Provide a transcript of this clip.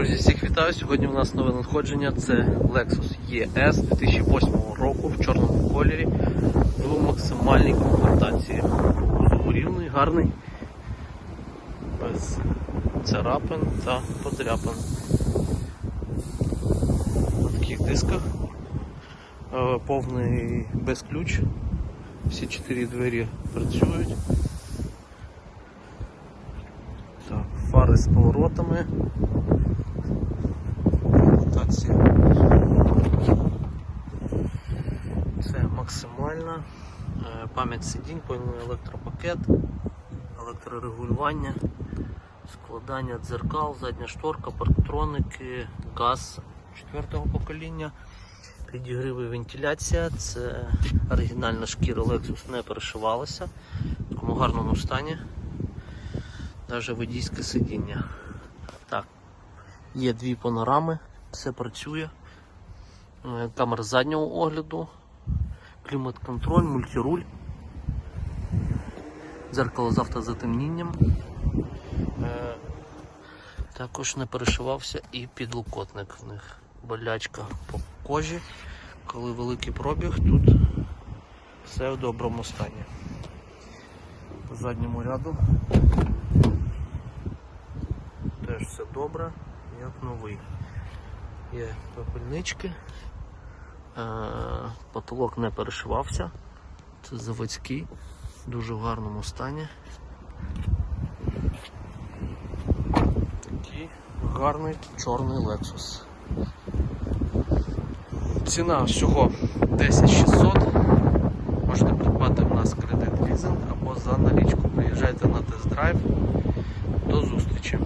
Друзі, всіх вітаю. Сьогодні у нас нове надходження. Це Lexus ES 2008 року в чорному кольорі в максимальній комплектації. Рівний, гарний, без царапин та подряпин. На таких дисках. Е, Повний без ключ. Всі чотири двері працюють. Так, фари з поворотами. Комплектація. Це максимальна. Е, Пам'ять сидінь, повний електропакет, електрорегулювання, складання дзеркал, задня шторка, парктроники, газ четвертого покоління, підігриви вентиляція, це оригінальна шкіра Lexus не перешивалася, в такому гарному стані, навіть водійське сидіння. Так, Є дві панорами, все працює. Е, Камера заднього огляду, клімат-контроль, мультируль, дзеркало з автозатемнінням. Е, Також не перешивався і підлокотник в них. Болячка по кожі. Коли великий пробіг, тут все в доброму стані. По задньому ряду теж все добре, як новий. Є пепельнички, е, потолок не перешивався, це заводський, дуже в гарному стані. Такий гарний чорний Lexus. Ціна всього 10600. Можете придбати в нас кредит лізинг або за налічку. Приїжджайте на тест-драйв. До зустрічі!